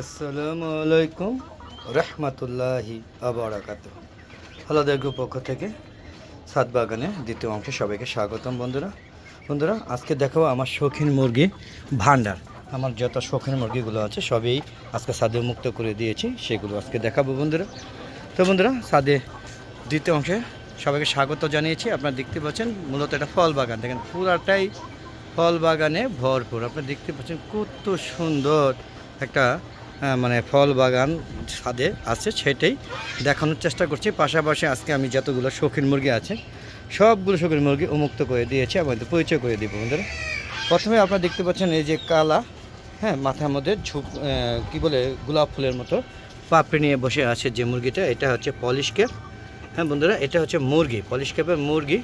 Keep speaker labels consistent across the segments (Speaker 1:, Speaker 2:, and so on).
Speaker 1: আসসালামু আলাইকুম রহমতুল্লাহি আবরাকাত হলদের গ্রুপ পক্ষ থেকে সাত বাগানে দ্বিতীয় অংশে সবাইকে স্বাগতম বন্ধুরা। বন্ধুরা, আজকে দেখাবো আমার শৌখিন মুরগি ভান্ডার। আমার যত শৌখিন মুরগিগুলো আছে, সবই আজকে সাদে মুক্ত করে দিয়েছি, সেগুলো আজকে দেখাবো বন্ধুরা। তো বন্ধুরা, সাদে দ্বিতীয় অংশে সবাইকে স্বাগত জানিয়েছি। আপনারা দেখতে পাচ্ছেন মূলত এটা ফল বাগান। দেখেন, পুরাটাই ফল বাগানে ভরপুর। আপনারা দেখতে পাচ্ছেন কত সুন্দর একটা মানে ফল বাগান ছাদে আছে সেটাই দেখানোর চেষ্টা করছি। পাশাপাশি আজকে আমি যতগুলো শৌখিন মুরগি আছে, সবগুলো শৌখিন মুরগি উন্মুক্ত করে দিয়েছি আমাদের পরিচয় করে দিব বন্ধুরা। প্রথমে আপনারা দেখতে পাচ্ছেন এই যে কালা হ্যাঁ মাথার মধ্যে ঝুপ কি বলে, গোলাপ ফুলের মতো পাপড়ি নিয়ে বসে আছে যে মুরগিটা। এটা হচ্ছে পলিশ ক্যাপ। হ্যাঁ বন্ধুরা, এটা হচ্ছে মুরগি, পলিশ ক্যাপের মুরগি।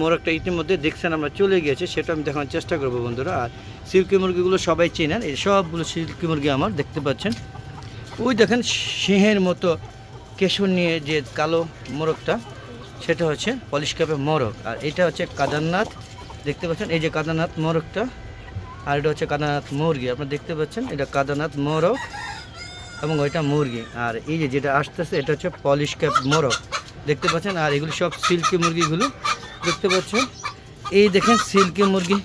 Speaker 1: মোরগটা ইতিমধ্যে দেখছেন আমরা চলে গিয়েছি, সেটা আমি দেখানোর চেষ্টা করব বন্ধুরা। আর সিল্কি মুরগিগুলো সবাই চেনেন, এই সবগুলো সিল্কি মুরগি আমার, দেখতে পাচ্ছেন। ওই দেখেন সিংহের মতো কেশর নিয়ে যে কালো মোরগটা, সেটা হচ্ছে পলিশ ক্যাপের মোরগ। আর এটা হচ্ছে কাদারনাথ, দেখতে পাচ্ছেন? এই যে কাদারনাথ মোরগটা, আর এটা হচ্ছে কাদারনাথ মুরগি। আপনারা দেখতে পাচ্ছেন? এটা কাদারনাথ মোরগ এবং ওইটা মুরগি। আর এই যে যেটা আসতেছে, এটা হচ্ছে পলিশ ক্যাপ মোরগ। দেখতে পাচ্ছেন? আর এগুলো সব সিল্কি মুরগিগুলো দেখতে পাচ্ছেন। এই দেখেন সিল্কি মুরগি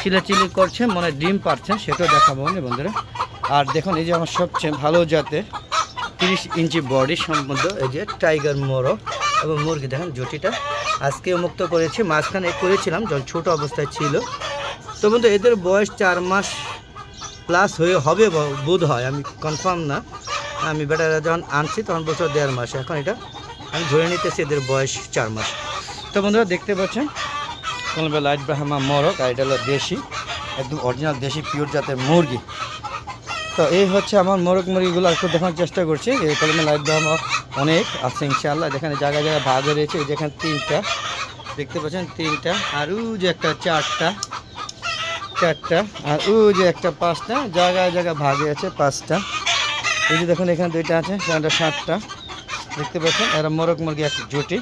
Speaker 1: চিলাচিলি করছে মানে ডিম পাচ্ছে সেটাও দেখাবো না বন্ধুরা। আর দেখুন, এই যে আমার সবচেয়ে ভালো জাতের তিরিশ ইঞ্চি বডি সম্বন্ধ এই যে টাইগার মোরগ এবং মুরগি, দেখেন জুটিটা। আজকে মুক্ত করেছি, মাঝখানে করেছিলাম, যখন ছোটো অবস্থায় ছিল। তো বন্ধু, এদের বয়স চার মাস প্লাস হয়ে, হবে বোধ হয়, আমি কনফার্ম না। আমি বেটারা যখন আনছি, তখন বছর দেড় মাস। এখন এটা আমি ধরে নিতেছি, এদের বয়স চার মাস। তো বন্ধুরা দেখতে পাচ্ছেন কলমে লাইট ব্রাহ্মা মরক আর এটা হলো দেশি, একদম অরিজিনাল দেশি পিওর জাতের মুরগি। তো এই হচ্ছে আমার মোরগ মুরগিগুলো, একটু দেখানোর চেষ্টা করছি। এই কলমে লাইট ব্রাহ্মা অনেক আছে, ইনশাআল্লাহ। যেখানে জায়গায় জায়গায় ভাগ রয়েছে যেখানে তিনটা, দেখতে পাচ্ছেন তিনটা, আর ও যে একটা চারটা চারটা, আর ও যে একটা পাঁচটা, জায়গায় জায়গায় ভাগে আছে পাঁচটা। এই যে দেখুন, এখানে দুইটা আছে সেখানটা সাতটা, দেখতে পাচ্ছেন। এরা মোরগ মুরগি একটা জুটি।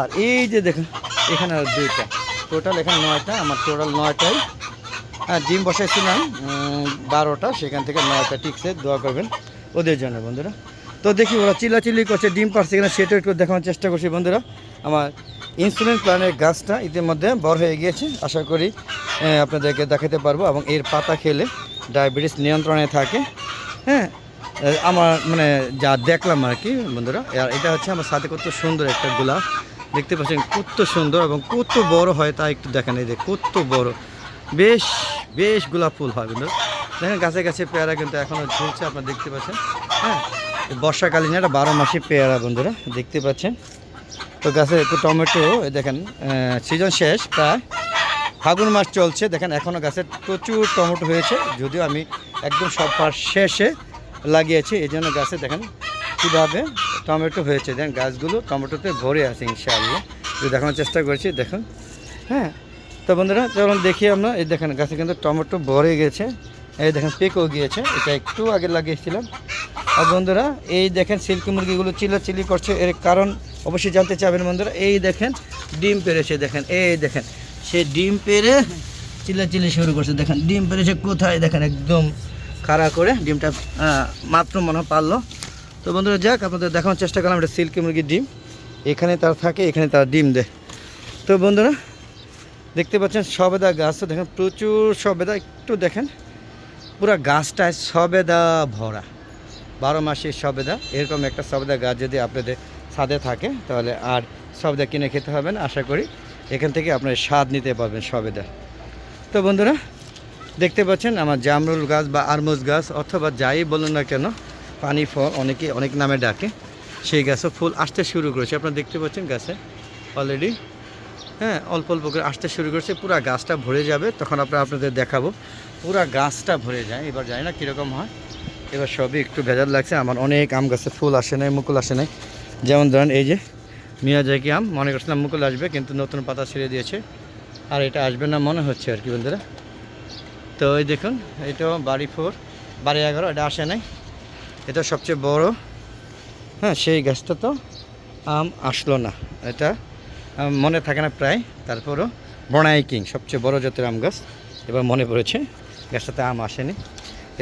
Speaker 1: আর এই যে দেখুন, এখানে দুইটা। টোটাল এখানে নয়টা, আমার টোটাল নয়টাই। হ্যাঁ ডিম বসাইছিলাম বারোটা, সেখান থেকে নয়টা। টিকছে দোয়া করবেন ওদের জন্য, বন্ধুরা। তো দেখি ওরা চিল্লাচিল্লি করছে, ডিম পারছে কিনা, সেটা একটু দেখানোর চেষ্টা করছি, বন্ধুরা। আমার ইনসুলিন প্ল্যানের গাছটা ইতিমধ্যে বড় হয়ে গিয়েছে। আশা করি আপনাদেরকে দেখাতে পারব এবং এর পাতা খেলে ডায়াবেটিস নিয়ন্ত্রণে থাকে। হ্যাঁ আমার মানে যা দেখলাম আর কি, বন্ধুরা আর এটা হচ্ছে আমার সাথে কত সুন্দর একটা গোলাপ। দেখতে পাচ্ছেন কত সুন্দর এবং কত বড় হয় তা একটু দেখেন এই যে, কত বড়। বেশ বেশ গোলাপ ফুল হয় বন্ধুরা। দেখেন গাছে গাছে পেয়ারা কিন্তু এখনও ঝুলছে, আপনারা দেখতে পাচ্ছেন হ্যাঁ? বর্ষাকালীন একটা বারো মাসি পেয়ারা বন্ধুরা, দেখতে পাচ্ছেন। তো গাছে একটু টমেটো দেখেন সিজন শেষ, প্রায় ফাগুন মাস চলছে। দেখেন এখনও গাছে প্রচুর টমেটো হয়েছে, যদিও আমি একদম সব পার শেষে লাগিয়েছি, এই জন্য গাছে দেখেন কীভাবে টমেটো হয়েছে। দেখেন গাছগুলো টমেটোতে ভরে আছে ইনশাআল্লাহ। দেখানোর চেষ্টা করছি, দেখুন। হ্যাঁ তো বন্ধুরা, চলুন দেখি আমরা। এই দেখেন, গাছে কিন্তু টমেটো ভরে গেছে। এই দেখেন, পেকেও গিয়েছে। এটা একটু আগে লাগিয়েছিলাম। আর বন্ধুরা, এই দেখেন, সিল্কি মুরগিগুলো চিল্লাচিল্লি করছে। এর কারণ অবশ্যই জানতে চাবেন বন্ধুরা। এই দেখেন, ডিম পেরেছে। দেখেন, এই দেখেন, সে ডিম পেরে চিল্লাচিল্লি শুরু করছে। দেখেন, ডিম পেরেছে কোথায়? দেখেন, একদম খাড়া করে ডিমটা মাত্র মনে পারল। তো বন্ধুরা যাক, আপনাদের দেখানোর চেষ্টা করলাম এটা সিল্কি মুরগির ডিম। এখানে তার থাকে, এখানে তার ডিম দেয়। তো বন্ধুরা, দেখতে পাচ্ছেন সবেদা গাছ। তো দেখেন, প্রচুর সবেদা। একটু দেখেন, পুরো গাছটায় সবেদা ভরা। বারো মাসের সবেদা। এরকম একটা সবেদা গাছ যদি আপনাদের ছাদে থাকে, তাহলে আর সবেদা কিনে খেতে হবে না। আশা করি এখান থেকে আপনারা স্বাদ নিতে পারবেন সবেদা। তো বন্ধুরা, দেখতে পাচ্ছেন আমার জামরুল গাছ বা আরমুজ গাছ, অথবা যাই বলুন না কেন পানি ফল অনেকে অনেক নামে ডাকে। সেই গাছও ফুল আসতে শুরু করেছে। আপনারা দেখতে পাচ্ছেন গাছে অলরেডি হ্যাঁ অল্প অল্প করে আসতে শুরু করেছে। পুরো গাছটা ভরে যাবে। তখন আপনার আপনাদের দেখাবো। পুরো গাছটা ভরে যায়। এবার জানি না কীরকম হয়। এবার সবই একটু ভেজাল লাগছে। আমার অনেক আম গাছে ফুল আসে নাই, মুকুল আসে নাই। যেমন ধরেন এই যে মিয়াজাকি আম, মনে করছিলাম মুকুল আসবে, কিন্তু নতুন পাতা ছেড়ে দিয়েছে। আর এটা আসবে না মনে হচ্ছে আর কি বন্ধুরা। তো এই দেখুন, এটাও বাড়ি ফোর, বাড়ি এগারো, এটা আসে নাই। এটা সবচেয়ে বড়। হ্যাঁ সেই গাছটা তো আম আসলো না। এটা মনে থাকে না প্রায়। তারপরও বনাই কিং, সবচেয়ে বড় জাতের আম গাছ। এবার মনে পড়েছে, গাছটাতে আম আসেনি।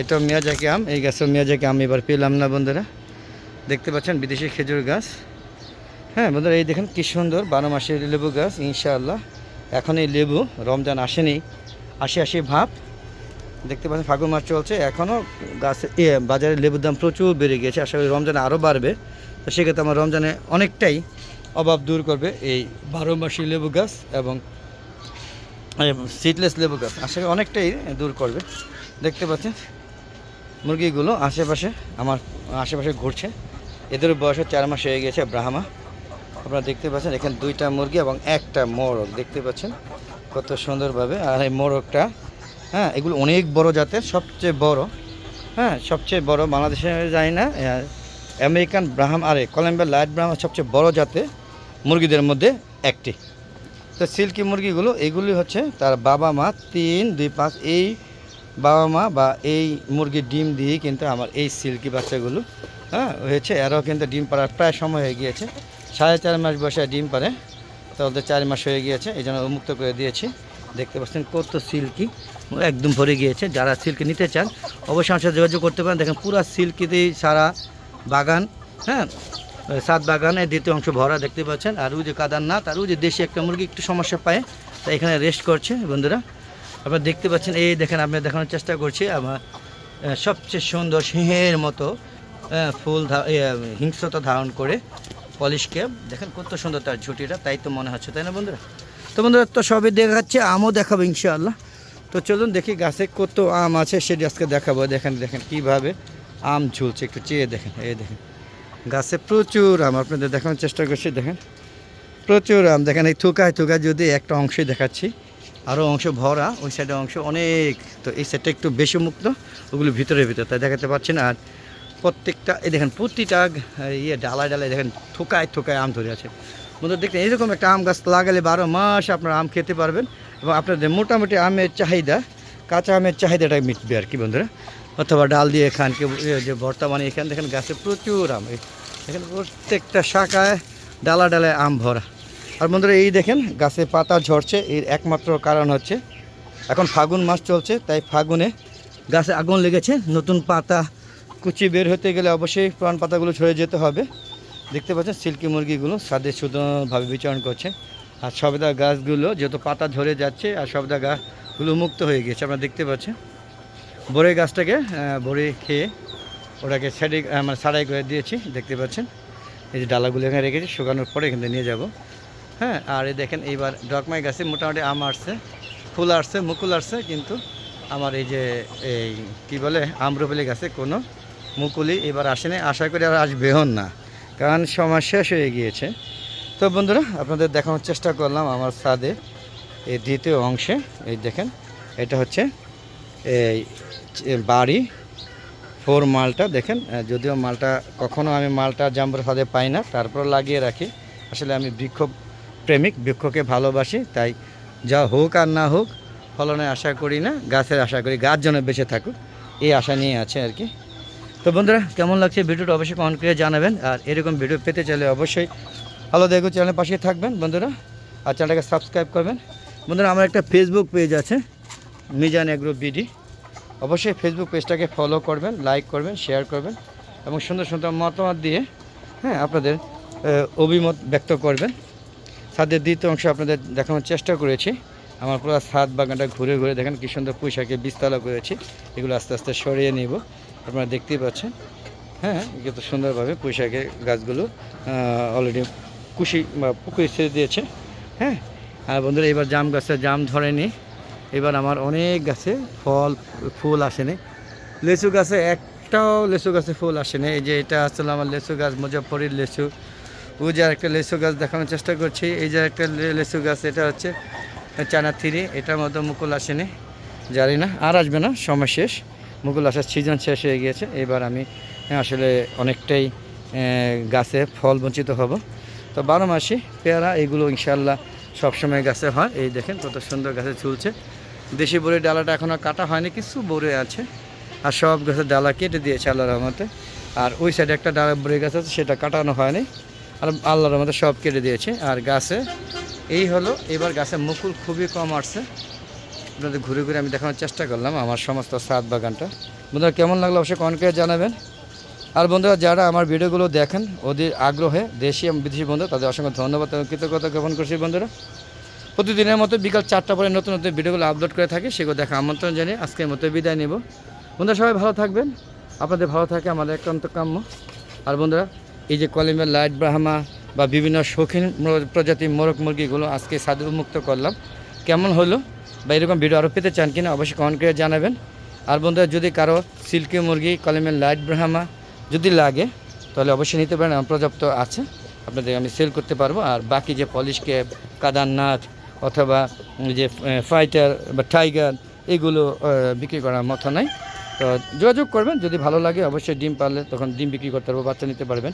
Speaker 1: এটা মিয়াজাকি আম, এই গাছেও মিয়াজাকি আম এবার পেলাম না বন্ধুরা। দেখতে পাচ্ছেন, বিদেশি খেজুর গাছ। হ্যাঁ বন্ধুরা, এই দেখেন কি সুন্দর, বারো মাসের লেবু গাছ, ইনশাআল্লাহ। এখন এই লেবু, রমজান আসেনি। আশি আশি ভাব। দেখতে পাচ্ছেন, ফাগুন মাস চলছে। এখনও গাছে বাজারে লেবুর দাম প্রচুর বেড়ে গিয়েছে। আশা করি রমজানে আরও বাড়বে। তো সেক্ষেত্রে আমার রমজানে অনেকটাই অভাব দূর করবে এই বারো মাসি লেবু গাছ এবং সিডলেস লেবু গাছ। আশা করি অনেকটাই দূর করবে। দেখতে পাচ্ছেন, মুরগিগুলো আশেপাশে আমার আশেপাশে ঘুরছে। এদের বয়স চার মাস হয়ে গেছে ব্রাহ্মা। আপনারা দেখতে পাচ্ছেন, এখানে দুইটা মুরগি এবং একটা মোরগ। দেখতে পাচ্ছেন, কত সুন্দরভাবে। আর এই মোরগটা হ্যাঁ এগুলো অনেক বড় জাতের, সবচেয়ে বড়। হ্যাঁ সবচেয়ে বড়, বাংলাদেশে যায় না আমেরিকান ব্রাহ্ম, আর কলম্বিয়া লাইট ব্রাহ্ম সবচেয়ে বড় জাতের মুরগিদের মধ্যে একটি। তো সিল্কি মুরগিগুলো, এগুলি হচ্ছে তার বাবা মা তিন, দুই, পাঁচ, এই বাবা মা বা এই মুরগির ডিম দিয়েই কিন্তু আমার এই সিল্কি বাচ্চাগুলো হ্যাঁ হয়েছে। এরাও কিন্তু ডিম পাড়ার প্রায় সময় হয়ে গিয়েছে। সাড়ে চার মাস বসে ডিম পারে তো ওদের চার মাস হয়ে গিয়েছে, এই জন্য উন্মুক্ত করে দিয়েছি। দেখতে পাচ্ছেন কত সিল্কি, একদম ভরে গিয়েছে। যারা সিল্কি নিতে চান, অবশ্যই আমার সাথে যোগাযোগ করতে পারেন। দেখেন, পুরো সিল্কিতেই সারা বাগান হ্যাঁ? সাত বাগানের দ্বিতীয় অংশ ভরা দেখতে পাচ্ছেন। আর ওই যে কাদারনাথ, আর ওই যে দেশি একটা মুরগি একটু সমস্যা পায়, তাই এখানে রেস্ট করছে বন্ধুরা। আপনারা দেখতে পাচ্ছেন, এই দেখেন আমি দেখানোর চেষ্টা করছি। আমার সবচেয়ে সুন্দর সিংহের মতো ফুল হিংস্রতা ধারণ করে পলিশ পলিশকে দেখেন কত সুন্দর তার ঝুঁটিটা, তাই তো মনে হচ্ছে, তাই না বন্ধুরা? তো বন্ধুরা, তো সবই দেখাচ্ছে, আমও দেখাবো ইনশাআল্লাহ। তো চলুন দেখি গাছে কত আম আছে, সেটি আজকে দেখাবো। দেখেন দেখেন কীভাবে আম ঝুলছে, একটু চেয়ে দেখেন, এই দেখেন। গাছে প্রচুর আম, আপনাদের দেখানোর চেষ্টা করছি, দেখেন। প্রচুর আম, দেখেন, এই থুকায় থুকায় যদি একটা অংশই দেখাচ্ছি, আরও অংশ ভরা, ওই সাইডে অংশ অনেক, তো এই সাইডটা একটু বেশি মুক্ত, ওগুলো ভিতরে ভিতরে, তাই দেখাতে পাচ্ছি না। আর প্রত্যেকটা, এই দেখেন, প্রতিটা ইয়ে ডালায় ডালায় দেখেন, থোকায় থোকায় আম ধরে আছে। বন্ধু দেখেন এরকম একটা আম গাছ লাগালে বারো মাস আপনারা আম খেতে পারবেন এবং আপনাদের মোটামুটি আমের চাহিদা, কাঁচা আমের চাহিদাটা মিটবে আর কি বন্ধুরা। অথবা ডাল দিয়ে খান, কেউ যে বর্তমানে বানিয়ে খান দেখেন গাছে প্রচুর আম, এই দেখেন প্রত্যেকটা শাখায় ডালা ডালায় আম ভরা। আর বন্ধুরা, এই দেখেন, গাছে পাতা ঝরছে, এর একমাত্র কারণ হচ্ছে এখন ফাগুন মাস চলছে, তাই ফাগুনে গাছে আগুন লেগেছে। নতুন পাতা কুচি বের হতে গেলে অবশ্যই পুরান পাতাগুলো ছড়ে যেতে হবে। দেখতে পাচ্ছেন, সিল্কি মুরগিগুলো সাদে শুধুভাবে বিচরণ করছে। আর সবেদা গাছগুলো যেহেতু পাতা ঝরে যাচ্ছে, আর সবেদা গাছগুলো মুক্ত হয়ে গেছে, আপনারা দেখতে পাচ্ছেন। বড়ে গাছটাকে বড়ে খেয়ে ওটাকে সাইডে মানে সারাই করে দিয়েছি, দেখতে পাচ্ছেন। এই যে ডালাগুলো এখানে রেখেছি, শুকানোর পরে এখান নিয়ে যাব। হ্যাঁ আর এই দেখেন, এইবার ডকমাই গাছে মোটামুটি আম আসছে, ফুল আসছে, মুকুল আসছে, কিন্তু আমার এই যে, এই কী বলে, আম্রপলি গাছে কোনো মুকুলি এবার আসেনি। আশা করি আর আসবেও না। কারণ সময় শেষ হয়ে গিয়েছে। তো বন্ধুরা, আপনাদের দেখানোর চেষ্টা করলাম আমার ছাদে এই দ্বিতীয় অংশে। এই দেখেন, এটা হচ্ছে এই বাড়ি, ফোর মালটা দেখেন। যদিও মালটা কখনো আমি মালটা জাম্বুর ফাঁদে পাই না, তারপর লাগিয়ে রাখি। আসলে আমি বৃক্ষ প্রেমিক বৃক্ষকে ভালোবাসি, তাই যা হোক আর না হোক, ফলনে আশা করি না, গাছের আশা করি, গাছ যেন বেঁচে থাকুক, এই আশা নিয়ে আছে আর কি। তো বন্ধুরা, কেমন লাগছে ভিডিওটা অবশ্যই কমেন্ট করে জানাবেন। আর এরকম ভিডিও পেতে চাইলে অবশ্যই ভালো দেখো চ্যানেলের পাশে থাকবেন বন্ধুরা, আর চ্যানেলটাকে সাবস্ক্রাইব করবেন। বন্ধুরা, আমার একটা ফেসবুক পেজ আছে, মিজান এগ্রো বিডি অবশ্যই ফেসবুক পেজটাকে ফলো করবেন লাইক করবেন শেয়ার করবেন এবং সুন্দর সুন্দর মতামত দিয়ে হ্যাঁ আপনাদের অভিমত ব্যক্ত করবেন। ছাদের দ্বিতীয় অংশ আপনাদের দেখানোর চেষ্টা করেছি। আমার পুরো ছাদ বাগানটা ঘুরে ঘুরে দেখেন কি সুন্দর পুঁইশাকে বীজতলা করেছি। এগুলো আস্তে আস্তে সরিয়ে নিব। আপনারা দেখতেই পাচ্ছেন। হ্যাঁ কিন্তু সুন্দরভাবে পুঁইশাকের গাছগুলো অলরেডি কুশি বা পুকুরে ছেড়ে দিয়েছে। হ্যাঁ আর বন্ধুরা, এবার জাম গাছে জাম ধরেনি। এবার আমার অনেক গাছে ফল, ফুল আসেনি। লেচু গাছে একটাও লেচু গাছে ফুল আসেনি। এই যে এটা আসলে আমার লেচু গাছ, মুজফ্ফরের লেচু। ওই যে একটা লেচু গাছ দেখানোর চেষ্টা করছি। এই যে একটা লেচু গাছ, এটা হচ্ছে চানা থ্রি, এটার মধ্যে মুকুল আসেনি, জানি না, আর আসবে না, সময় শেষ। মুকুল আসার সিজন শেষ হয়ে গিয়েছে, এবার আমি আসলে অনেকটাই গাছে ফল বঞ্চিত হব। তো বারো মাসি, পেয়ারা, এগুলো ইনশাল্লাহ সবসময় গাছে হয়। এই দেখেন কত সুন্দর গাছে ঝুলছে। দেশি বড়ির ডালাটা এখনও কাটা হয়নি, কিছু বড়ে আছে। আর সব গাছের ডালা কেটে দিয়েছে আল্লাহর রহমতে। আর ওই সাইডে একটা ডালা বড়ি গাছ আছে, সেটা কাটানো হয়নি। আর আল্লাহর রহমতে সব কেটে দিয়েছে। আর গাছে এই হলো, এবার গাছে মুকুল খুবই কম আসছে। আপনাদের ঘুরে ঘুরে আমি দেখানোর চেষ্টা করলাম আমার সমস্ত সাত বাগানটা। বন্ধুরা, কেমন লাগল অবশ্যই কমেন্ট করে জানাবেন। আর বন্ধুরা, যারা আমার ভিডিওগুলো দেখেন, ওদের আগ্রহে দেশি এবং বিদেশি বন্ধু, তাদের অসংখ্য ধন্যবাদ এবং কৃতজ্ঞতা জ্ঞাপন করছি বন্ধুরা। প্রতিদিনের মতো বিকাল চারটা পরে নতুন নতুন ভিডিওগুলো আপলোড করে থাকি, সেগুলো দেখা আমন্ত্রণ জানিয়ে আজকের মতো বিদায় নেব। বন্ধুরা, সবাই ভালো থাকবেন। আপনাদের ভালো থাকে আমাদের একান্ত কাম্য। আর বন্ধুরা, এই যে কলিমের লাইট ব্রাহ্মা বা বিভিন্ন শৌখিন প্রজাতির মোরগ মুরগিগুলো আজকে স্বাদ উন্মুক্ত করলাম। কেমন হলো? বা এরকম ভিডিও আরও পেতে চান কিনা অবশ্যই কমেন্ট করে জানাবেন। আর বন্ধুরা, যদি কারও সিল্কি মুরগি, কলিমের লাইট ব্রাহ্মা যদি লাগে, তাহলে অবশ্যই নিতে পারেন। পর্যাপ্ত আছে। আপনাদের আমি সেল করতে পারব। আর বাকি যে পলিশ ক্যাপ কাদারনাথ অথবা যে ফাইটার বা টাইগার এগুলো বিক্রি করার মতো নাই। তো যোগাযোগ করবেন। যদি ভালো লাগে, অবশ্যই ডিম পারলে তখন ডিম বিক্রি করতে পারব, বাচ্চা নিতে পারবেন।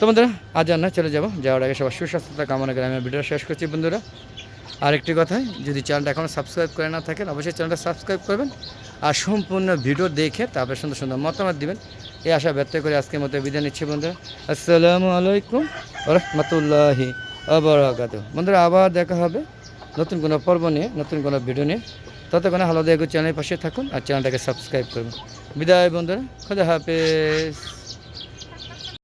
Speaker 1: তো বন্ধুরা, আজ না চলে যাব যাওয়ার আগে সবার সুস্বাস্থ্যতা কামনা করে আমি ভিডিও শেষ করছি বন্ধুরা। আরেকটি কথা, যদি চ্যানেলটা এখনও সাবস্ক্রাইব করে না থাকেন, অবশ্যই চ্যানেলটা সাবস্ক্রাইব করবেন আর সম্পূর্ণ ভিডিও দেখে তারপরে সুন্দর সুন্দর মতামত দিবেন। এই আশা ব্যক্ত করে আজকের মতো বিদায় নিচ্ছি বন্ধুরা। আসসালামু আলাইকুম রহমতুল্লাহি আবরাকাত বন্ধুরা, আবার দেখা হবে নতুন কোনো পর্ব নিয়ে, নতুন কোনো ভিডিও নিয়ে। ততক্ষণে হালদা দেখো চ্যানেলের পাশে থাকুন আর চ্যানেলটাকে সাবস্ক্রাইব করুন। বিদায় বন্ধুরা, খুদা হাফেজ।